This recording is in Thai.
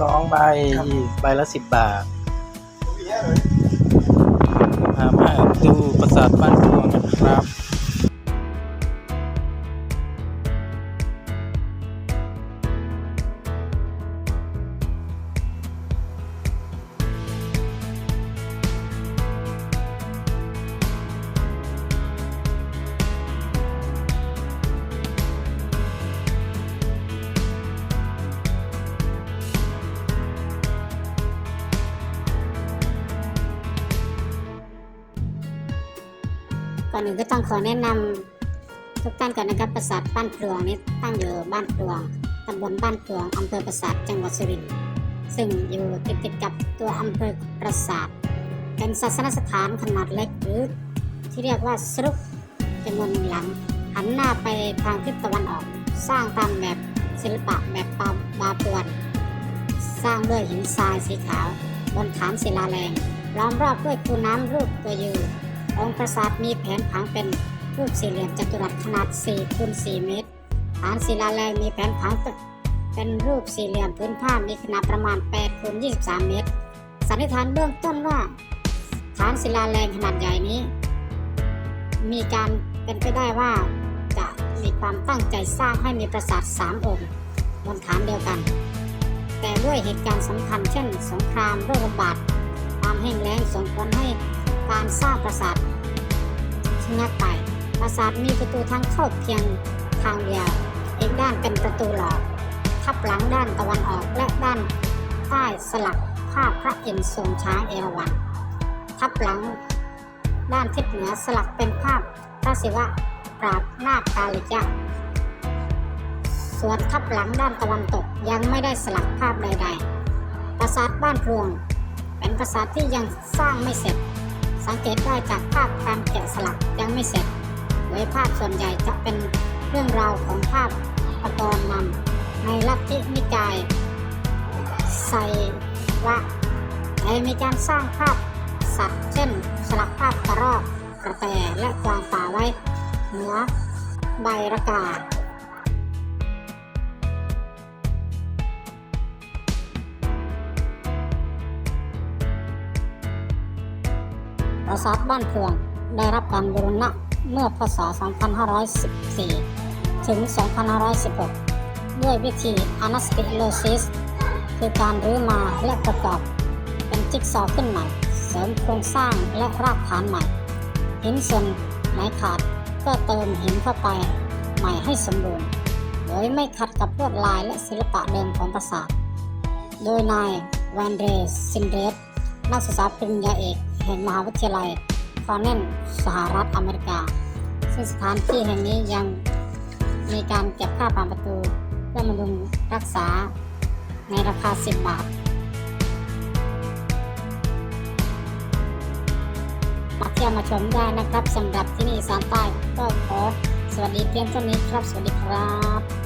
สองใบครับใบละสิบบาทพามาดูปราสาทบ้านพวงกันครับ อนอื่นก็ต้องขอแนะนำทุกท่านก่อนนะครับปราสาทบ้านพลวงนี้ตั้งอยู่บ้านพลวงตำบลบ้านพลวงอำเภอปราสาทจังหวัดสุรินทร์ซึ่งอยู่ติดติดกับตัวอำเภอปราสาทเป็นศาสนสถานขนาดเล็กหรือที่เรียกว่าสรุปจำนวนหลังหันหน้าไปทางทิศตะวันออก สร้างตามแบบศิลปะแบบปาบาปวน สร้างด้วยหินทรายสีขาว บนฐานศิลาแรงล้อมรอบด้วยคูน้ำรูปตัวยู องค์ปราสาทมีแผนผังเป็นรูปสี่เหลี่ยมจัตุรัสขนาด4คูณ4เมตร ฐานศิลาแรงมีแผนผังเป็นรูปสี่เหลี่ยมพื้นผ้ามีขนาดประมาณ8คูณ23 เมตร สันนิษฐานเบื้องต้นว่า ฐานศิลาแรงขนาดใหญ่นี้ มีการเป็นไปได้ว่าจะมีความตั้งใจสร้างให้มีปราสาทสามองค์บนฐานเดียวกัน แต่ด้วยเหตุการณ์สำคัญเช่น สงครามโรคระบาดความแห้งแล้งส่งผลให้ การสร้างปราสาทชะงักไป ปราสาทมีประตูทางเข้าเพียงทางเดียว อีกด้านเป็นประตูหลอก ทับหลังด้านตะวันออกและด้านใต้สลักภาพพระอินทร์ทรงช้างเอราวัณ ทับหลังด้านทิศเหนือสลักเป็นภาพพระศิวะปราบนาคกาลิยะส่วนทับหลังด้านตะวันตกยังไม่ได้สลักภาพใด ๆ ปราสาทบ้านพลวง เป็นปราสาทที่ยังสร้างไม่เสร็จ สังเกตได้จากภาพการแกะสลักยังไม่เสร็จโดยภาพส่วนใหญ่จะเป็นเรื่องราวของภาพประกรณ์นำในลัทธินิกายไซวะแต่มีการสร้างภาพสัตว์เช่นสลักภาพกระรอกกระแตและกวางป่าไว้เหนือใบระกา ปราสาทบ้านพวง ได้รับการบูรณะเมื่อพศ 2514 ถึง 2516 ด้วยวิธีอนาสติโลซิส คือการรื้อมาและประกอบ เป็นจิ๊กซอว์ขึ้นใหม่ เสริมโครงสร้างและรากฐานใหม่ หินส่วนไหนขาดก็เติมหินเข้าไปใหม่ให้สมบูรณ์ โดยไม่ขัดกับลวดลายและศิลปะเดิมของปราสาท โดยนายแวนเดรซินเดสนักศึกษาปริญญาเอก ห่งมหาวิทยาลัยคอร์เนลสหรัฐอเมริกา ซึ่งสถานที่แห่งนี้ยังมีการเก็บค่าผ่านประตูเพื่อบำรุงรักษาในราคา 10 บาทมาเที่ยวมาชมได้นะครับสำหรับที่นี่อีสานใต้ก็ขอสวัสดีเพียงเท่านี้ครับ สวัสดีครับ